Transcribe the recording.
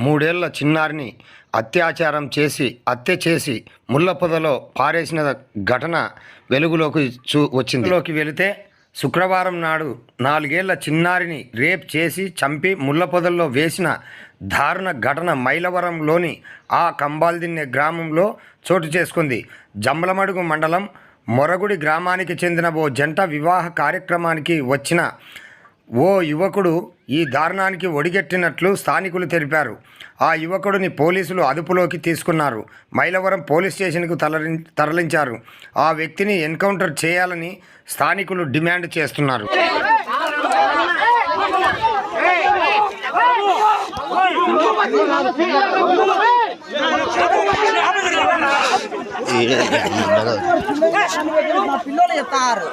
మూడేళ్ళ చిన్నారిని అత్యాచారం చేసి హత్య చేసి ముళ్ళపొదలో పారేసిన ఘటన వెలుగులోకి చూ వచ్చిందిలోకి వెళితే శుక్రవారం నాడు నాలుగేళ్ళ చిన్నారిని రేప్ చేసి చంపి ముళ్ళపొదల్లో వేసిన దారుణ ఘటన మైలవరంలోని ఆ కంబాల్దిన్నె గ్రామంలో చోటు చేసుకుంది. జమ్మలమడుగు మండలం మొరగుడి గ్రామానికి చెందిన ఓ జంట వివాహ కార్యక్రమానికి వచ్చిన ఓ యువకుడు ఈ దారుణానికి ఒడిగట్టినట్లు స్థానికులు తెలిపారు. ఆ యువకుడిని పోలీసులు అదుపులోకి తీసుకున్నారు. మైలవరం పోలీస్ స్టేషన్కు తరలి తరలించారు. ఆ వ్యక్తిని ఎన్కౌంటర్ చేయాలని స్థానికులు డిమాండ్ చేస్తున్నారు. మా పిల్లలు చెప్తారు